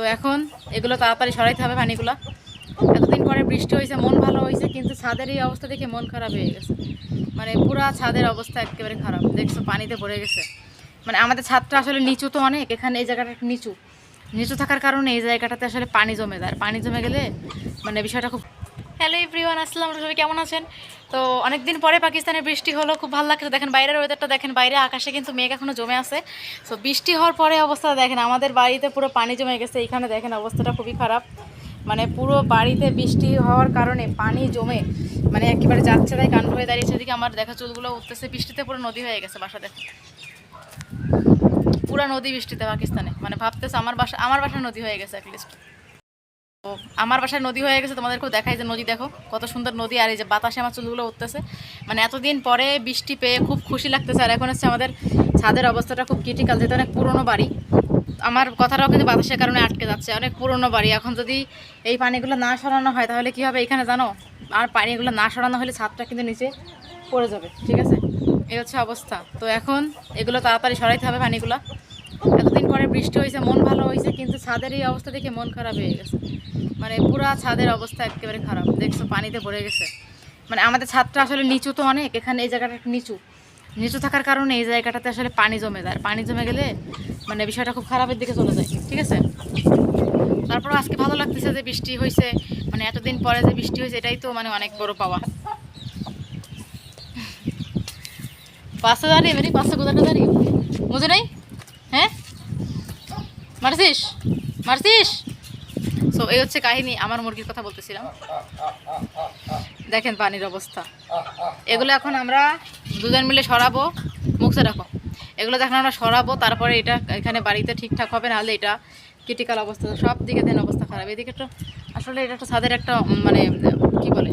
তো এখন এগুলো তাড়াতাড়ি সরাইতে হবে পানিগুলো। এতদিন পরে বৃষ্টি হয়েছে, মন ভালো হয়েছে, কিন্তু ছাদের এই অবস্থা দেখে মন খারাপ হয়ে গেছে। মানে পুরা ছাদের অবস্থা একেবারে খারাপ। দেখছ, পানিতে ভরে গেছে। মানে আমাদের ছাদটা আসলে নিচু তো অনেক, এখানে এই জায়গাটা নিচু। নিচু থাকার কারণে এই জায়গাটাতে আসলে পানি জমে যায়। পানি জমে গেলে মানে বিষয়টা খুব হ্যালো এভরিওয়ান, আসসালাম সবাই কেমন আছেন? তো অনেকদিন পরে পাকিস্তানে বৃষ্টি হলো, খুব ভালো লাগছে। দেখেন বাইরের ওয়েদারটা দেখেন, বাইরে আকাশে কিন্তু মেঘ এখনও জমে আছে। তো বৃষ্টি হওয়ার পরে অবস্থা দেখেন, আমাদের বাড়িতে পুরো পানি জমে গেছে, এইখানে দেখেন অবস্থাটা খুবই খারাপ। মানে পুরো বাড়িতে বৃষ্টি হওয়ার কারণে পানি জমে মানে একেবারে যাচ্ছে তাই কাণ্ড হয়ে দাঁড়িয়েছে। এদিকে আমার দেখা চুলগুলো উঠতেছে, বৃষ্টিতে পুরো নদী হয়ে গেছে বাসা বাসাতে। পুরো নদী বৃষ্টিতে পাকিস্তানে। মানে ভাবতেছে আমার বাসা আমার বাসা নদী হয়ে গেছে অ্যাটলিস্ট তো আমার বাসায় নদী হয়ে গেছে, তোমাদেরকেও দেখাই যে নদী দেখো, কত সুন্দর নদী আর এই যে বাতাসে আমার চুলগুলো উঠতেছে। মানে এতদিন পরে বৃষ্টি পেয়ে খুব খুশি লাগতেছে আর এখন হচ্ছে আমাদের ছাদের অবস্থাটা খুব ক্রিটিক্যাল যেহেতু অনেক পুরনো বাড়ি। আমার কথাটাও কিন্তু বাতাসের কারণে আটকে যাচ্ছে, অনেক পুরনো বাড়ি। এখন যদি এই পানিগুলো না সরানো হয়, তাহলে কী হবে এখানে জানো? আর পানিগুলো না সরানো হলে ছাদটা কিন্তু নিচে পড়ে যাবে, ঠিক আছে? এই হচ্ছে অবস্থা। তো এখন এগুলো তাড়াতাড়ি সরাইতে হবে পানিগুলো। এতদিন পরে বৃষ্টি হয়েছে, মন ভালো হয়েছে, কিন্তু ছাদের এই অবস্থা দেখে মন খারাপ হয়ে গেছে। মানে পুরা ছাদের অবস্থা একেবারে খারাপ। দেখছ, পানিতে ভরে গেছে। মানে আমাদের ছাদটা আসলে নিচু তো অনেক, এখানে এই জায়গাটা নিচু। নিচু থাকার কারণে এই জায়গাটাতে আসলে পানি জমে যায়। পানি জমে গেলে মানে বিষয়টা খুব খারাপের দিকে চলে যায়, ঠিক আছে? তারপর আজকে ভালো লাগতেছে যে বৃষ্টি হয়েছে। মানে এতদিন পরে যে বৃষ্টি হয়েছে, এটাই তো মানে অনেক বড় পাওয়া। পাঁচশো দাঁড়িয়ে মেরি পাঁচশো কোথাটা দাঁড়িয়ে? বুঝে নাই? মারছিস? মারছিস? সো এই হচ্ছে কাহিনী, আমার মুরগির কথা বলতেছিলাম। দেখেন পানির অবস্থা। এগুলো এখন আমরা দুজন মিলে সরাবো, মুখে রাখো। এগুলো দেখেন আমরা সরাবো, তারপরে এটা এখানে বাড়িতে ঠিকঠাক হবে, নাহলে এটা ক্রিটিক্যাল অবস্থা, সব দিকে দেন অবস্থা খারাপ। এদিকে তো আসলে এটা একটা ছাদের একটা মানে কি বলে,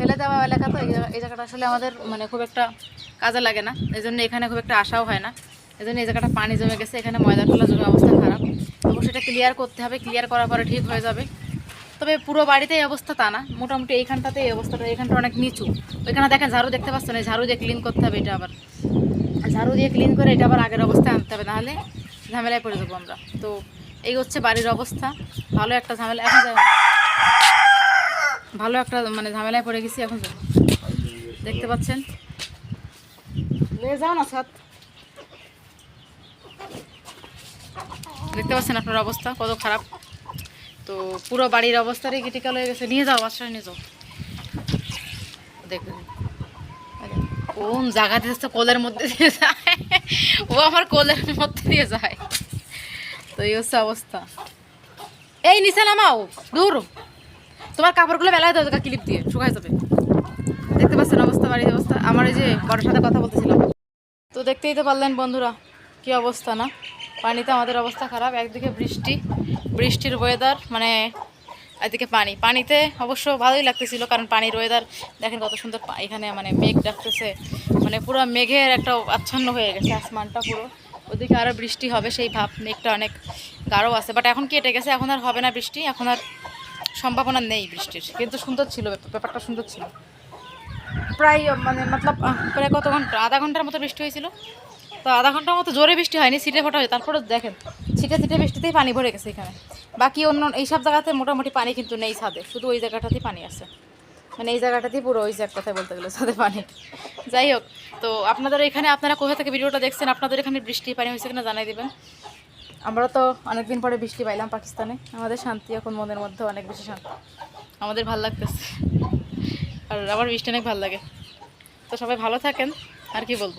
ফেলে দেওয়া এলাকা তো, এই জায়গা- এই জায়গাটা আসলে আমাদের মানে খুব একটা কাজে লাগে না। এই এখানে খুব একটা আশাও হয় না। এই জন্য এই জায়গাটা পানি জমে গেছে, এখানে ময়দা ফেলা জমে সেটা ক্লিয়ার করতে হবে ক্লিয়ার করার পরে ঠিক হয়ে যাবে। তবে পুরো বাড়িতে এই অবস্থা তা না। মোটামুটি এইখানটাতে এই অবস্থাটা এখানটা অনেক নিচু। ওইখানে দেখেন ঝাড়ু দেখতে পাচ্ছেন না ঝাড়ু দিয়ে ক্লিন করতে হবে এটা আবার। ঝাড়ু দিয়ে ক্লিন করে এটা আবার আগের অবস্থায় আনতে হবে, নাহলে ঝামেলায় পড়ে যাব আমরা। তো এই হচ্ছে বাড়ির অবস্থা। ভালো একটা ঝামেলা, এখন যাই। ভালো একটা মানে ঝামেলায় পড়ে গেছি, এখন দেখতে পাচ্ছেন? যাও না সাত দেখতে পাচ্ছেন আপনার অবস্থা, কত খারাপ। তো পুরো বাড়ির অবস্থাটাই ক্রিটিক্যাল হয়ে গেছে। নিয়ে যাও বাসায় নিয়ে যাও। দেখুন। কোন জায়গা দিয়ে কোলের মধ্যে দিয়ে যায়। ও আমার কোলের মধ্যে দিয়ে যায়। তো এই হচ্ছে অবস্থা। এই, নিচে নামাও, দূর। তোমার কাপড়গুলো বেলায় দাও ক্লিপ দিয়ে শুকাই যাবে। দেখতে পাচ্ছেন অবস্থা, বাড়ির অবস্থা। আমার এই যে বড়োর সাথে কথা বলতেছিলাম। তো দেখতেই তো পারলেন বন্ধুরা, কি অবস্থা না? পানিতে আমাদের অবস্থা খারাপ, একদিকে বৃষ্টি, বৃষ্টির ওয়েদার মানে এদিকে পানি। পানিতে অবশ্য ভালোই লাগতেছিল, কারণ পানির ওয়েদার দেখেন কত সুন্দর এখানে মানে মেঘ ডাকতেছে মানে পুরো মেঘের একটা আচ্ছন্ন হয়ে গেছে, আসমানটা পুরো। ওদিকে আরও বৃষ্টি হবে সেই ভাব, মেঘটা অনেক গাঢ় আছে। বাট এখন কেটে গেছে, এখন আর হবে না বৃষ্টি, এখন আর সম্ভাবনা নেই বৃষ্টির। কিন্তু সুন্দর ছিল ব্যাপারটা সুন্দর ছিল। প্রায় মানে মতলব প্রায় কত ঘণ্টা, আধা ঘণ্টার মতো বৃষ্টি হয়েছিল। তো আধা ঘণ্টার মতো জোরে বৃষ্টি হয়নি, ছিটে ফোটা হয়েছে। তারপরে দেখেন, ছিটে ছিটে বৃষ্টিতেই পানি ভরে গেছে এখানে। বাকি অন্য এইসব জায়গাতে মোটামুটি পানি কিন্তু নেই ছাদে, শুধু ওই জায়গাটাতেই পানি আছে। মানে এই জায়গাটাতেই পুরো ওই এক কথায় বলতে গেলে ছাদে পানি। যাই হোক, তো আপনাদের এখানে, আপনারা কোথা থেকে ভিডিওটা দেখছেন, আপনাদের এখানে বৃষ্টি পানি হয়েছে কিনা জানাই দেবেন। আমরা তো অনেকদিন পরে বৃষ্টি পাইলাম পাকিস্তানে। আমাদের শান্তি এখন মনের মধ্যে অনেক বেশি শান্তি। আমাদের ভালো লাগতেছে। আর আমার বৃষ্টি অনেক ভালো লাগে। তো সবাই ভালো থাকেন, আর কি বলব?